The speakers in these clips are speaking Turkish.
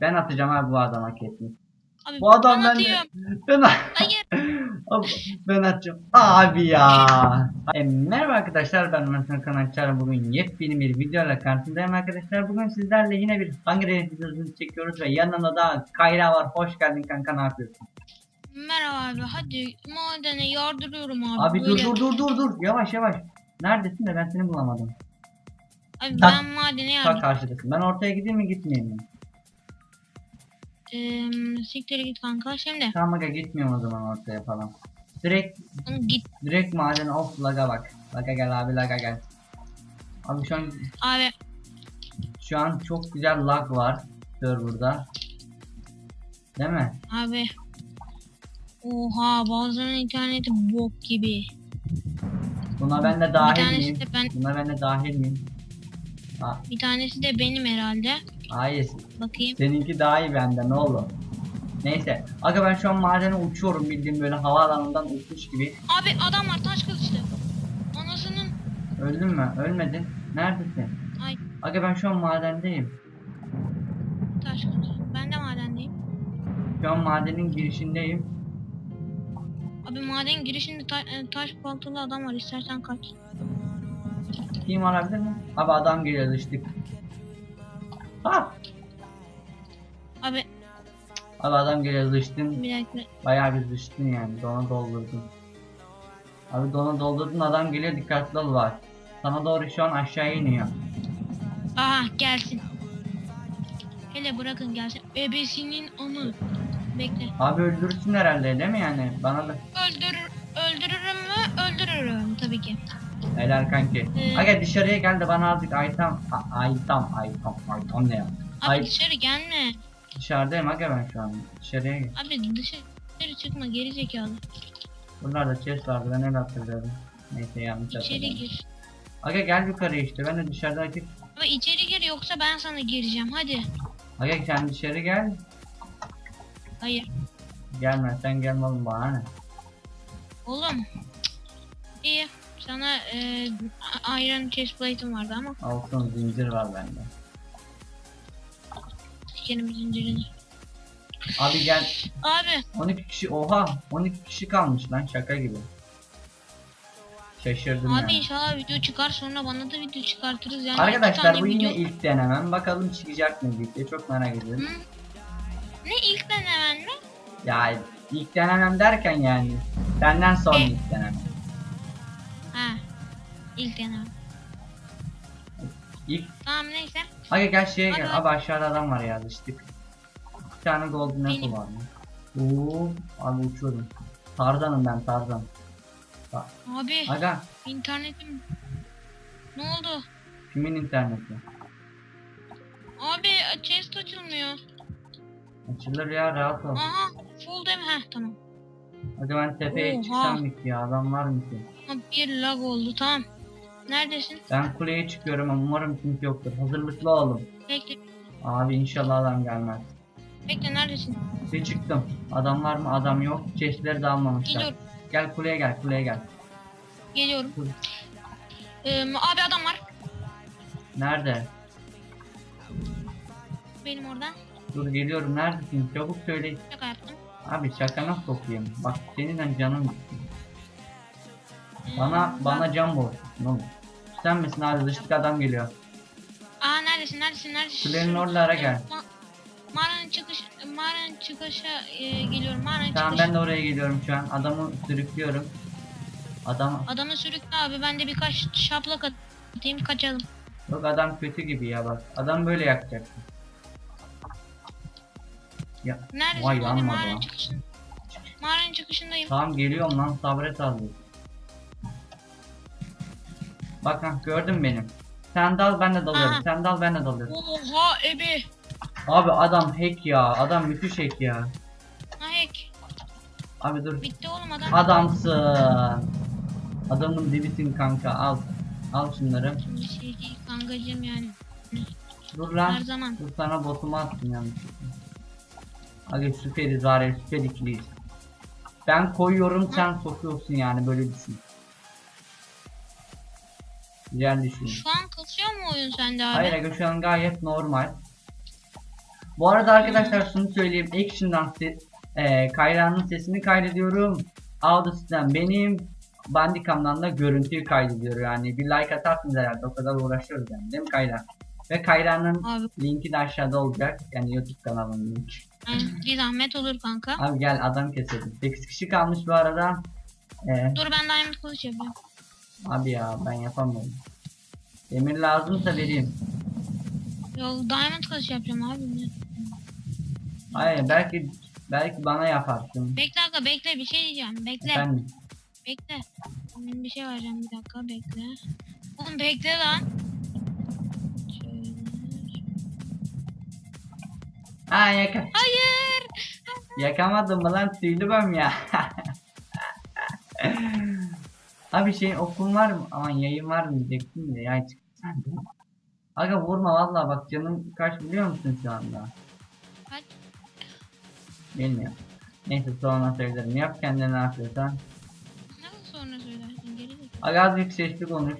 Ben atacağım abi bu adam hak etmiş. Abi Bu adam ben ben ben Hayır. Abi, ben atacağım. Abi ya. E, merhaba arkadaşlar ben Mert Kanatçar. Bugün yepyeni bir videoyla karşınızdayım arkadaşlar. Bugün sizlerle yine bir Games videosunu çekiyoruz ve yanında da Kayra var. Hoş geldin kanka ne yapıyorsun? Merhaba abi hadi madene yardırıyorum abi. Abi dur dur dur dur dur. Yavaş yavaş. Neredesin de ben seni bulamadım. Abi ben madene Ta yardım. karşıdasın. Ben ortaya gideyim mi gitmeyeyim mi? Eee siktir git kanka şimdi. Tamam aga gitmiyorum o zaman ortaya falan. Direkt Git direkt maden of laga bak. Laga gel abi laga gel. Abi şu an abi. Şu an çok güzel lag var serverda. Değil mi? Abi. Oha bazılarının interneti bok gibi. Buna ben de Bir dahil tanesi miyim? de ben Buna ben de dahil miyim? Bir tanesi de benim herhalde. Hayır. Bakayım. Seninki daha iyi benden ne oldu? Neyse. Aga ben şu an madene uçuyorum bildiğim böyle havaalanından uçmuş gibi. Abi adam var taş kılıçlı. Anasının Öldün mü? Ölmedin. Neredesin? ay Aga ben şu an madendeyim. taş kılıçlı. Ben de madendeyim. Şu an madenin girişindeyim. Abi maden girişinde ta- e, taş baltalı adam var istersen kaç. Kim alabilir mi? Abi adam geliyor düştük. Ha! Abi Abi adam geliyor düştün. bir dakika. Bayağı bir düştün yani. Dona doldurdun. Abi dona doldurdun adam geliyor dikkatli ol bak. Sana doğru şu an aşağı iniyor. Aha gelsin. Hele bırakın gelsin. Ebesinin onu. Bekle. Abi öldürürsün herhalde değil mi yani? Bana da Öldürür, öldürürüm mü? Öldürürüm tabii ki. Helal kanki. Ee, Aga dışarıya gel de bana azıcık aytam. Aytam aytam aytam ne ya? Abi Ay dışarı gelme. dışarıdayım aga ben şu an. Dışarıya gel. Abi dışarı çıkma geri zekalı. Buralarda chest vardı ben öyle hatırlıyorum. Neyse yanlış İçeri hatırladım. gir. Aga gel yukarı işte ben de dışarıdaki. Ama içeri gir yoksa ben sana gireceğim hadi. Aga sen dışarı gel. Hayır. Gelme sen gelme oğlum bana ne? Oğlum. Sana e, iron chest plate'im vardı ama Olsun zincir var bende. sikerim zincirini. Abi gel Abi 12 kişi oha 12 kişi kalmış lan şaka gibi. Şaşırdım abi yani. inşallah video çıkar sonra bana da video çıkartırız yani. Arkadaşlar bu video- yine ilk denemem. Bakalım çıkacak mı diye çok merak ediyorum. Hı? Ne ilk denemen mi? Ya ilk denemem derken yani senden sonra E. ilk denemem. Ha. İlk denemem. İlk Tamam neyse. Hadi gel şeye Hadi. gel. Abi aşağıda adam var ya düştük. Bir tane golden apple var? Oo, abi uçuyorum. Tarzanım ben Tarzan. Abi Aga internetim ne oldu? kimin interneti? Abi chest açılmıyor. Açılır ya rahat ol. Aha full dem heh tamam. Hadi ben tepeye Oha. çıksam mı ki ya adam var mı ki? Bir lag oldu tamam. Neredesin? Ben kuleye çıkıyorum ama umarım kimse yoktur. Hazırlıklı olun. Bekle. Abi inşallah adam gelmez. Bekle neredesin? Bir çıktım. Adam var mı? Adam yok. Çeşitleri de almamışlar. Geliyorum. Gel kuleye gel kuleye gel. Geliyorum. Ee, abi adam var. Nerede? Benim orada. Dur geliyorum. Neredesin? Çabuk söyle. Şaka yaptım. Abi şakana sokayım. Bak seninle canım gitti. Bana bana can borçlusun oğlum. Sen misin abi dışlık adam geliyor. Aa neredesin neredesin neredesin? Kulenin oralara gel. Ma mağaranın çıkış mağaranın çıkışa e, geliyorum. Mağaranın Tamam çıkış. ben de oraya geliyorum şu an. Adamı sürüklüyorum. Adam Adamı sürükle abi ben de birkaç şaplak atayım kaçalım. yok adam kötü gibi ya bak. Adam böyle yakacak. Ya Neredesin? Vay, abi? yanmadı Mağaranın lan. Mağaranın çıkışındayım. tamam geliyorum lan sabret abi. Bak ha gördün benim. Sen dal ben de dalıyorum. Aha. Sen dal ben de dalıyorum. Oha ebe. Abi adam hack ya. Adam müthiş hack ya. Ha hack. Abi dur. Bitti oğlum adam. Adamsın. Adamın dibisin kanka al. Al şunları. Şimdi şey değil kankacım yani. Dur lan. Her zaman. Dur sana botumu attım yanlışlıkla. Aga süperiz var ya süper ikiliyiz. Ben koyuyorum sen sokuyorsun yani böyle düşün. Güzel düşün. Şu an kasıyor mu oyun sende abi? Hayır aga şu an gayet normal. Bu arada arkadaşlar şunu söyleyeyim. Action'dan ses, e, Kayra'nın sesini kaydediyorum. Audios'tan benim. Bandicam'dan da görüntüyü kaydediyor yani. Bir like atarsınız herhalde. O kadar uğraşıyoruz yani. Değil mi Kayra? Ve Kayra'nın linki de aşağıda olacak. Yani YouTube kanalının linki. bir zahmet olur kanka. Abi gel adam keselim. 8 kişi kalmış bu arada. Ee, Dur ben diamond kılıç yapıyorum. Abi ya ben yapamıyorum. Demir lazımsa vereyim. Yok diamond kılıç yapacağım abi. Hayır belki belki bana yaparsın. Bekle aga bekle bir şey diyeceğim. Bekle. Efendim. Bekle. Benim bir şey vereceğim bir dakika bekle. Oğlum bekle lan. Ha yaka Hayır. yakamadım mı lan tüylü ya. Abi şey okun var mı? Aman yayın var mı diyecektim de yay çıktı sen de. Aga vurma vallahi bak canım kaç biliyor musun şu anda? Kaç? Bilmiyorum. Neyse sonra söylerim. Yap kendine ne yapıyorsan. Nasıl sonra söylersin geri zekalı. Aga azıcık sesli konuş.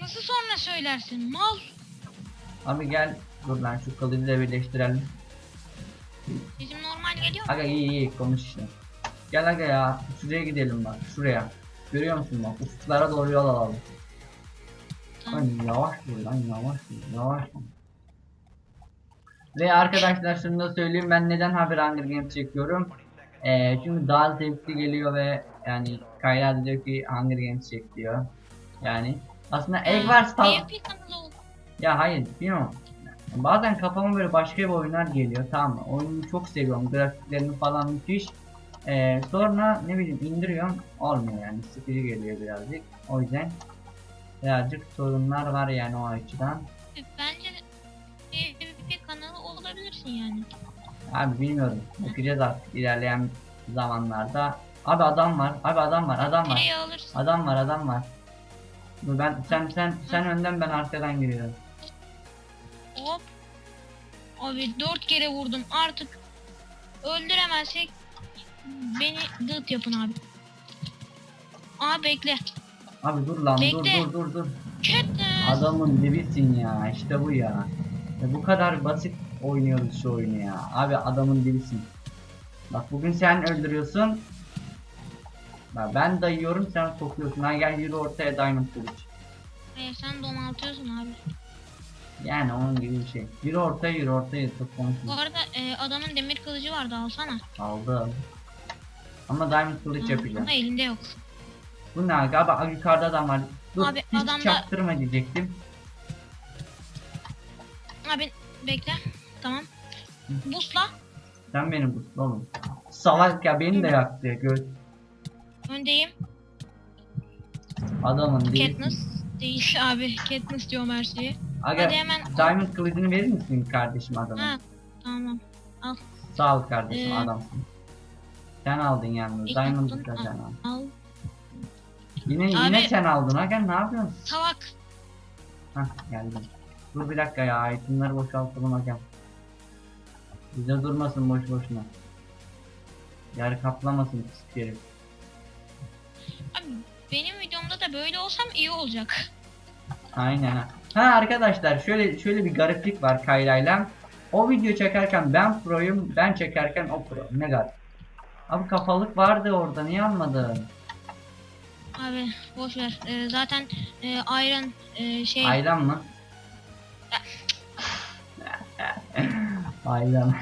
Nasıl sonra söylersin mal? Abi gel dur lan şu kılıcı da birleştirelim. Bizim normal geliyor mu? Aga iyi iyi konuş işte. Gel aga ya şuraya gidelim bak şuraya. Görüyor musun bak ufuklara doğru yol alalım. Lan yavaş dur lan yavaş dur yavaş dur. Ve arkadaşlar şunu da söyleyeyim ben neden haber Hunger Games çekiyorum. Ee, çünkü daha zevkli geliyor ve yani Kayra diyor ki Hunger Games çek diyor. Yani aslında Egg oldu. Ya hayır bilmiyorum. Bazen kafama böyle başka bir oyunlar geliyor tamam mı? Oyunu çok seviyorum. Grafiklerini falan müthiş. Ee, sonra ne bileyim indiriyorum. Olmuyor yani. Sıkıcı geliyor birazcık. O yüzden birazcık sorunlar var yani o açıdan. Bence PvP kanalı olabilirsin yani. Abi bilmiyorum. Bakacağız artık ilerleyen zamanlarda. Abi adam var. Abi adam var. Adam var. Nereye alırsın? Adam var. Adam var. Dur ben sen sen sen önden ben arkadan giriyorum. Hop. Abi dört kere vurdum artık. Öldüremezsek beni dıt yapın abi. Aa bekle. Abi dur lan dur Bekle. dur dur dur. Katniss. Adamın dibisin ya işte bu ya. ya. Bu kadar basit oynuyoruz şu oyunu ya. Abi adamın dibisin. Bak bugün sen öldürüyorsun. Bak ben dayıyorum sen sokuyorsun. Ha gel yürü ortaya diamond kılıç. Hayır sen domaltıyorsun abi. Yani onun gibi bir şey. Yürü ortaya yürü ortaya çok Bu konuşma. arada e, adamın demir kılıcı vardı alsana. Aldım. Ama diamond kılıç yapacağım. Ama elinde yok. Bu ne abi? Abi yukarıda adam var. Dur Abi, hiç adamda- çaktırma diyecektim. Abi bekle. Tamam. Busla. Sen benim bu oğlum. Salak ya beni de yaktı ya göz. Öndeyim. Adamın dibisin. Katniss. Değil abi. Katniss diyorum her şeyi. Aga Hadi hemen. Diamond kılıcını verir misin kardeşim adama? Ha. Tamam. Sağ ol kardeşim Ee, adamsın. Sen aldın yalnız. İlk Diamond aldın, da sen al. aldın. Al. Yine Abi- yine sen aldın Aga ne yapıyorsun? Salak. Hah geldim. Dur bir dakika ya itemleri boşaltalım Aga. Bize durmasın boş boşuna. Yer kaplamasın pis herif. Abi benim videomda da böyle olsam iyi olacak. Aynen ha. Ha arkadaşlar şöyle şöyle bir gariplik var Kayra'yla. O video çekerken ben proyum, ben çekerken o pro. Ne garip. Abi kafalık vardı orada niye almadın? Abi boş ver. Ee, zaten e, Iron e, şey Ayran mı? Ayran.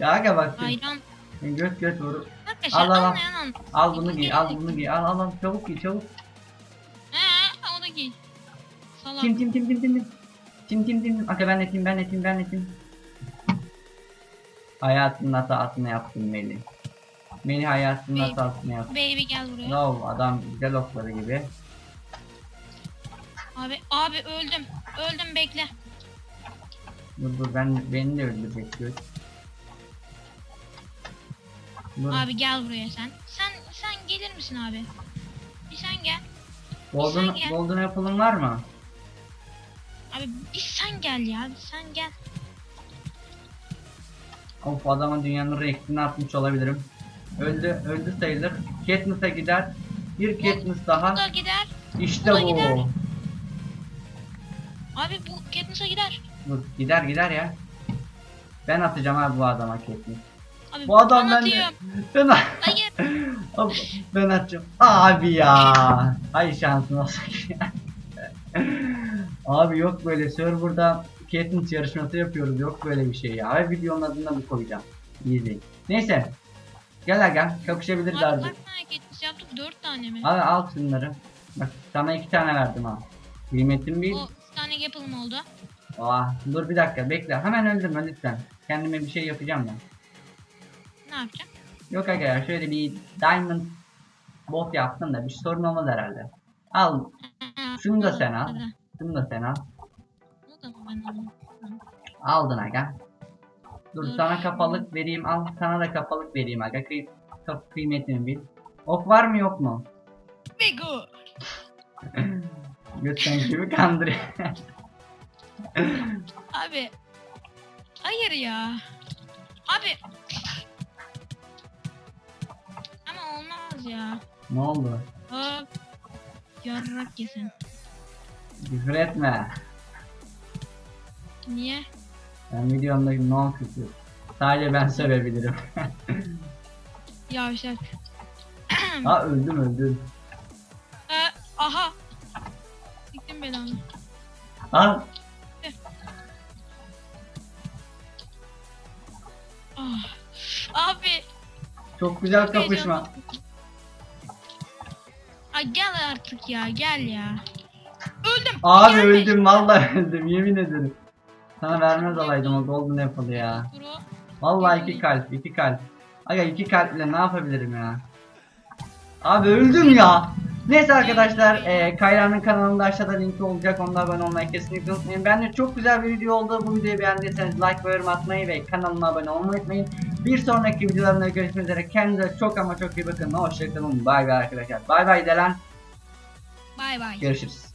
ya aga bak. Ayran. Göt göt vur. Arkadaşlar Al, al, al. anlayan an. Al bunu giy, al bunu giy. Al al al çabuk giy çabuk. He o da giy. Salak. Tim tim tim tim tim. Tim tim tim. Aga ben de tim ben de tim ben de tim. Hayatının hatasını yaptın Melih. Melih hayatının Baby. yaptı. Baby gel buraya. No adam güzel okları gibi. Abi abi öldüm. Öldüm bekle. Dur dur ben beni de öldürecek göt. Dur. Abi gel buraya sen. Sen sen gelir misin abi? Bir sen gel. Golden, sen gel. Golden Apple'ın var mı? Abi bir sen gel ya. Bir sen gel. Of adamın dünyanın renkini atmış olabilirim. Öldü, öldü sayılır. Katniss'a gider. Bir Katniss Bu daha. da gider. İşte bu da bu. gider. Abi bu Katniss'a gider. Dur gider gider ya. Ben atacağım abi bu adama kesin. Abi, Bu adam ben bende. atıyorum. Ben, Hayır. Abi, ben atacağım. Abi ya. Ay şansın olsun ki. Abi yok böyle serverda Katniss yarışması yapıyoruz. Yok böyle bir şey ya. Abi videonun adına bu koyacağım. Easy. Neyse. Gel aga kapışabiliriz Abi artık. kaç tane ketmiş yaptık? Dört tane mi? Al al şunları. Bak sana iki tane verdim ha. Kıymetim bil. O bir tane yapılım oldu. Aa, dur bir dakika bekle. Hemen öldürme lütfen. Kendime bir şey yapacağım ben. Ne yapacağım? Yok aga ya şöyle bir diamond bot yaptım da bir sorun olmaz herhalde. Al. Şunu da sen al. Şunu da sen al. O da ben alayım. Aldın aga. Dur sana kapalık vereyim al. Sana da kapalık vereyim aga. Kıy kıymetini bil. Ok var mı yok mu? Bego. Götten gibi kandırıyor. Abi. Hayır ya. Abi. Ama olmaz ya. ne oldu? Hop. Yarrak yesin. Küfür etme. Niye? Ben videomdaki non küfür. Sadece ben sevebilirim. Yavşak. ha öldüm öldüm. Ee, aha. Siktim belanı. Al. Ah. Abi. Çok güzel çok kapışma. Ay gel artık ya gel ya. Öldüm. Abi Gelme. öldüm vallahi öldüm yemin ederim. Sana vermez olaydım o golden apple ya. Vallahi iki kalp iki kalp. Aga iki kalple ne yapabilirim ya? Abi öldüm ya. Neyse arkadaşlar e, Kayra'nın kanalında aşağıda linki olacak onda abone olmayı kesinlikle unutmayın. Bence çok güzel bir video oldu. Bu videoyu beğendiyseniz like ve yorum atmayı ve kanalıma abone olmayı unutmayın. Bir sonraki videolarımda görüşmek üzere. Kendinize çok ama çok iyi bakın. Hoşçakalın. Bay bay arkadaşlar. Bay bay Delen. Bay bay. Görüşürüz.